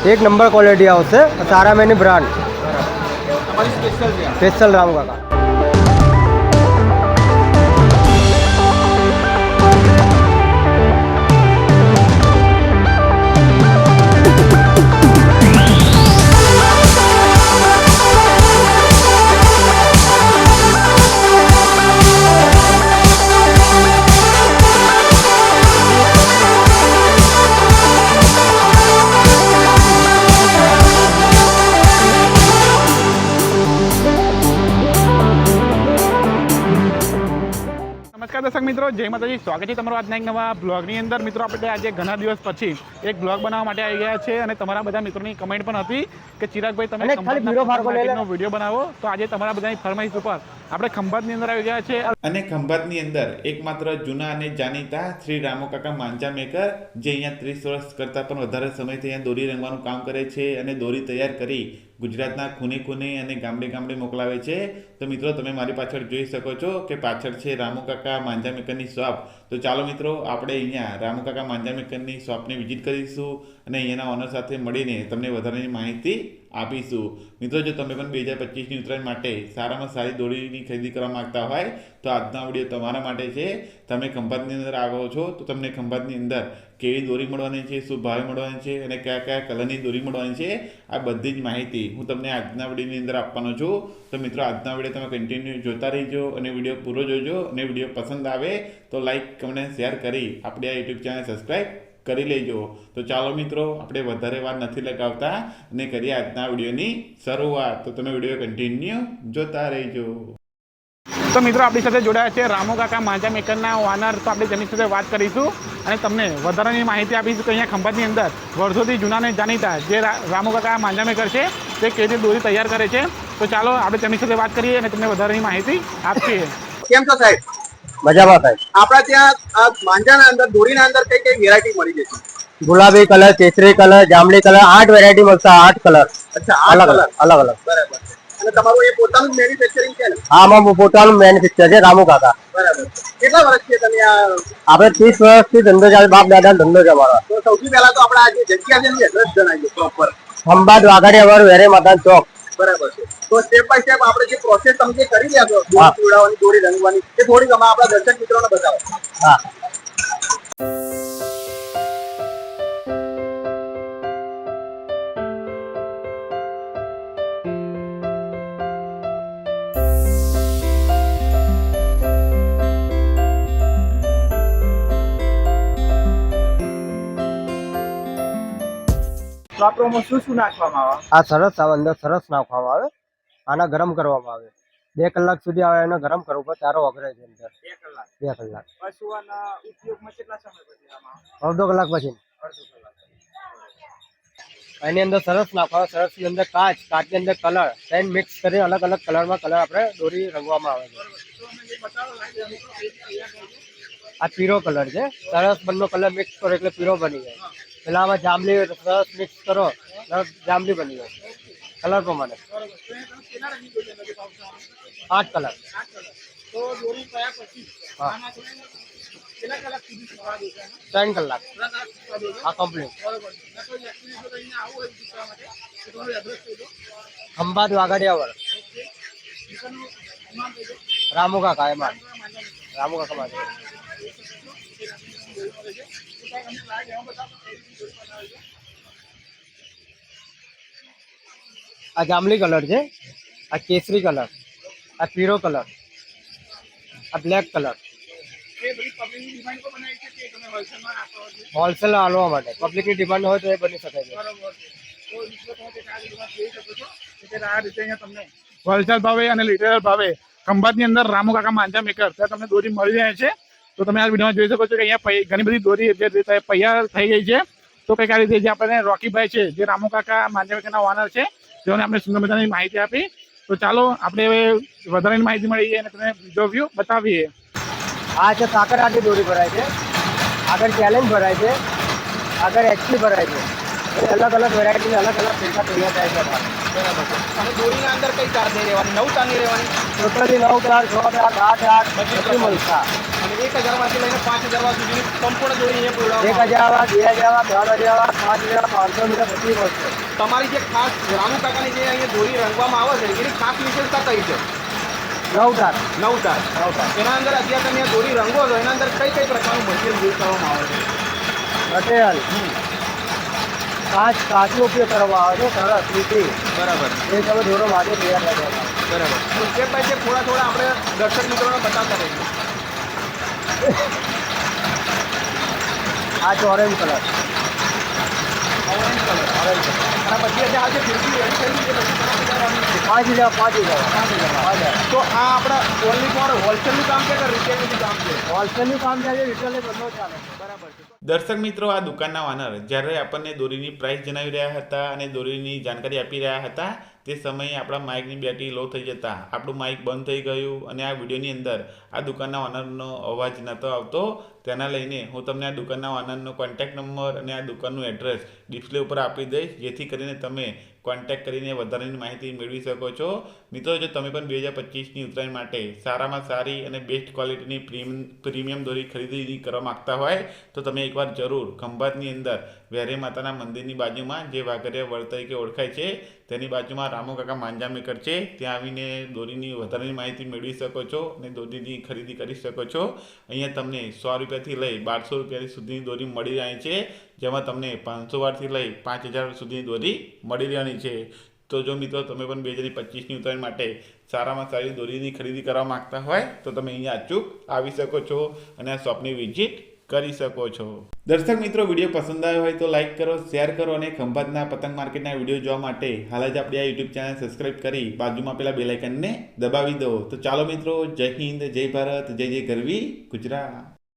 એક number quality આવશે સારામેની brand special Ram કાકા નમસ્કાર દર્શક મિત્રો જય માતાજી. સ્વાગત છે તમારું આજના એક નવા બ્લોગની અંદર. મિત્રો આપણે આજે ઘણા દિવસ પછી એક બ્લોગ બનાવવા માટે આવી ગયા છે અને તમારા બધા મિત્રોની કમેન્ટ પણ હતી કે ચિરાગભાઈ તમે વીડિયો બનાવો? તો આજે તમારા બધાની ફરમાઈશ ઉપર આપણે ખંભાતની અંદર આવી ગયા છે અને ખંભાતની અંદર એકમાત્ર જૂના અને જાણીતા શ્રી રામોકાકા માંજા મેકર, જે અહીંયા ત્રીસ વર્ષ કરતાં પણ વધારે સમયથી અહીંયા દોરી રંગવાનું કામ કરે છે અને દોરી તૈયાર કરી ગુજરાતના ખૂને ખૂને અને ગામડે ગામડે મોકલાવે છે. તો મિત્રો, તમે મારી પાછળ જોઈ શકો છો કે પાછળ છે રામુ કાકા માંજા મેકરની શોપ. તો ચાલો મિત્રો, આપણે અહીંયા રામુ કાકા માંજા મેકરની શોપની વિઝિટ કરીશું અને અહીંયાના ઓનર સાથે મળીને તમને વધારાની માહિતી આપીશું. મિત્રો, જો તમે પણ બે હજાર પચીસની ઉત્તરાયણ માટે સારામાં સારી દોરીની ખરીદી કરવા માગતા હોય, તો આજના વીડિયો તમારા માટે છે. તમે ખંભાતની અંદર આવો છો, તો તમને ખંભાતની અંદર કેવી દોરી મળવાની છે, શું ભાવે મળવાની છે અને કયા કયા કલરની દોરી મળવાની છે, આ બધી જ માહિતી હું તમને આજના વિડીયોની અંદર આપવાનો છું. તો મિત્રો, આજના વીડિયો તમે કન્ટિન્યુ જોતા રહીજો અને વીડિયો પૂરો જોજો અને વીડિયો પસંદ આવે તો લાઇક કમેન્ટ શેર કરી આપણી આ યુટ્યુબ ચેનલ સબસ્ક્રાઈબ કરી લેજો. તો ચાલો મિત્રો, આપણે વધારે વાર નથી લગાવતા અને કરીએ આજના વિડીયોની શરૂઆત. તો તમે વીડિયો કન્ટિન્યુ જોતા રહેજો. તો મિત્રો આપણી સાથે જોડાયા છે રામો કાકા માંજા મેકરના ઓનર તો આપણે જેની સાથે વાત કરીશું અને તમને વધારાની માહિતી આપીશું કે અહીંયા ખંભાતની અંદર વર્ષોથી જૂનાને જાણીતા જે રામુ કાકા માંજા મેકર છે તે કેવી રીતે દોરી તૈયાર કરે છે. તો ચાલો આપણે તેમની સાથે વાત કરીએ અને તમને વધારાની માહિતી આપીએ. કેમ છો સાહેબ? મજામાં સાહેબ. આપણા ત્યાં માંજાના અંદર દોરીના અંદર કઈ કઈ વેરાયટી મળી જશે ગુલાબી કલર કેસરી કલર જાંબલી કલર આઠ વેરાયટી મળશે આઠ કલર. અચ્છા અલગ અલગ અલગ અલગ. બરાબર. અને તમારું એ પોતાનું મેન્યુફેક્ચરિંગ છે ને? આમાં પોતાનું મેન્યુફેક્ચર છે રામુ કાકા. બરાબર. કેટલા વર્ષથી તમે આ? આપણે ત્રીસ વર્ષથી ધંધો ચાલે બાપ દાદા ધંધો છે અમારો. તો સૌથી પહેલા તો આપણે આજે જગ્યા છે એડ્રેસ જણાવીએ પ્રોપર ખંભાત વાઘાડિયા વર વેરે માતા ચોક બરાબર છે. તો સ્ટેપ બાય સ્ટેપ આપણે જે પ્રોસેસ તમે જે કરી રહ્યા છો દોરી પીવડાવવાની દોરી રંગવાની એ થોડીક અમે આપણા દર્શક મિત્રોને બતાવો. હા. તો આ પ્રોમો શું શું નાખવામાં આવે? આ સરસ આવે અંદર સરસ નાખવામાં આવે. આના ગરમ કરવામાં આવે. બે કલાક સુધી આવે એને ગરમ કરવું પડે તારો વગરે છે અંદર. બે કલાક? બે કલાક. પછી ઉપયોગમાં કેટલા સમય પછી આમાં? અડધો કલાક પછી. અડધો કલાક. એની અંદર સરસ નાખવા સરસની અંદર કાચ કાચની અંદર કલર. ત્રણ મિક્સ કરી અલગ અલગ કલરમાં કલર આપણે દોરી રંગવામાં આવે છે. આ પીળો કલર છે. સરસ બંને કલર મિક્સ કરો એટલે પીળો બની જાય. પેલા આમાં જાંબલી સરસ મિક્સ કરો જાંબલી બની જાય. કલર પ્રમાણે. આઠ કલર? ત્રણ કલાક? આ કમ્પ્લીટ ખંભાત વાઘાડિયા વર રામુ કાકા, એમાં. રામુ કાકા માટે. આ જાંબલી કલર છે આ કેસરી કલર આ પીળો કલર આ બ્લેક કલર એ બધી પબ્લિકની ડિમાન્ડ પર બનાવી છે કે તમે હોલસેલમાં આપો છો હોલસેલ હાલવા માટે પબ્લિકની ડિમાન્ડ હોય તો એ બની શકે છે બરોબર છે તો મિત્રો તમે તે આ વિડીયોમાં જોઈ શકો છો કે આ રીતે અહીંયા તમને હોલસેલ ભાવે અને રિટેલ ભાવે ખંભાતની અંદર રામુ કાકા માંજા મેકર ત્યાં તમને દોરી મળી જાય છે તો તમે આ વિડીયોમાં જોઈ શકો છો કે અહીંયા ઘણી બધી દોરી જે રીતે તૈયાર થઈ ગઈ છે તો કંઈક આ રીતે જે આપણે રોકીભાઈ છે જે રામુ કાકા માંજા ઓનર છે તેઓને આપણે સુંદર મજાની માહિતી આપી. તો ચાલો આપણે હવે વધારાની માહિતી મળી અને તમને બીજો વ્યૂ બતાવીએ. આ છે સાકર આટી દોરી ભરાય છે આગળ ચેલેન્જ ભરાય છે આગળ એચપી ભરાય છે. અલગ અલગ વેરાયટી અલગ અલગ પૈસા તૈયાર થાય છે બરાબર અને દોરીના અંદર કઈ તાર નહીં રહેવાની નવ તારની રહેવાની? ટોટલી નવ તાર છ તાર આઠ આઠ બધી મળશે. એક હજારમાંથી લઈને પાંચ હજાર સુધીની સંપૂર્ણ એક હજાર વાળા બે હજાર વાળા ત્રણ હજાર વાળા પાંચ હજાર પાંચસો મીટર બધી વસ્તુ તમારી જે ખાસ રામુ કાકાની જે અહીંયા દોરી રંગવામાં આવે છે એની ખાસ વિશેષતા કઈ છે? નવ તાર નવ તાર નવ તાર એના અંદર અત્યારે તમે દોરી રંગો છો એના અંદર કઈ કઈ પ્રકારનું મટીરિયલ યુઝ કરવામાં આવે છે? મટીરિયલ. કાચ કાચનો ઉપયોગ કરવામાં આવે છે સરસ મીઠી. બરાબર. એ તમે ધોરો માટે તૈયાર કરી બરાબર. સ્ટેપ બાય સ્ટેપ થોડા થોડા આપણે દર્શક મિત્રોને બતાવતા રહીશું. આ છે ઓરેન્જ કલર ઓરેન્જ પાંચ હજાર પાંચ હજાર પાંચ હજાર પાંચ હજાર તો આ આપણા ઓનલી ફોર હોલસેલનું કામ છે કે રિટેલનું કામ છે? હોલસેલનું કામ થાય છે રિટેલને બંને ચાલે બરાબર છે. દર્શક મિત્રો આ દુકાનના વાનર જ્યારે આપણને દોરીની પ્રાઇસ જણાવી રહ્યા હતા અને દોરીની જાણકારી આપી રહ્યા હતા તે સમયે આપણા માઇકની બેટરી લો થઈ જતા આપણું માઇક બંધ થઈ ગયું અને આ વિડીયોની અંદર આ દુકાનના ઓનરનો અવાજ નહોતો આવતો. તેના લઈને હું તમને આ દુકાનના ઓનરનો કોન્ટેક્ટ નંબર અને આ દુકાનનું એડ્રેસ ડિસ્પ્લે ઉપર આપી દઈશ. જેથી કરીને તમે કોન્ટેક્ટ કરીને વધારાની માહિતી મેળવી શકો છો. મિત્રો, જો તમે પણ બે હજાર પચીસની ઉત્તરાયણ માટે સારામાં સારી અને બેસ્ટ ક્વોલિટીની પ્રીમિયમ દોરી ખરીદી કરવા માગતા હોય, તો તમે એકવાર જરૂર ખંભાતની અંદર વેરે માતાના મંદિરની બાજુમાં જે વાઘરિયા વળ તરીકે ઓળખાય છે, તેની બાજુમાં રામુ કાકા માંજા મેકર છે, ત્યાં આવીને દોરીની વધારાની માહિતી મેળવી શકો છો અને દોરીની ખરીદી કરી શકો છો. અહીંયા તમને સો રૂપિયાથી લઈ બારસો રૂપિયા સુધીની દોરી મળી રહે છે, જેમાં તમને પાંચસો વારથી લઈ પાંચ હજાર સુધીની દોરી મળી રહેવાની છે. તો જો મિત્રો તમે પણ બે હજાર પચીસની ઉત્તરાયણ માટે સારામાં સારી દોરીની ખરીદી કરવા માગતા હોય, તો તમે અહીંયા અચૂક આવી શકો છો અને આ શોપની વિઝિટ કરી શકો છો. દર્શક મિત્રો, વીડિયો પસંદ આવ્યો હોય તો લાઇક કરો, શેર કરો અને ખંભાતના પતંગ માર્કેટના વીડિયો જોવા માટે હાલ જ આપણે આ યુટ્યુબ ચેનલ સબસ્ક્રાઇબ કરી બાજુમાં પેલા બેલાઇકનને દબાવી દો. તો ચાલો મિત્રો, જય હિન્દ, જય ભારત, જય જય ગરવી ગુજરાત.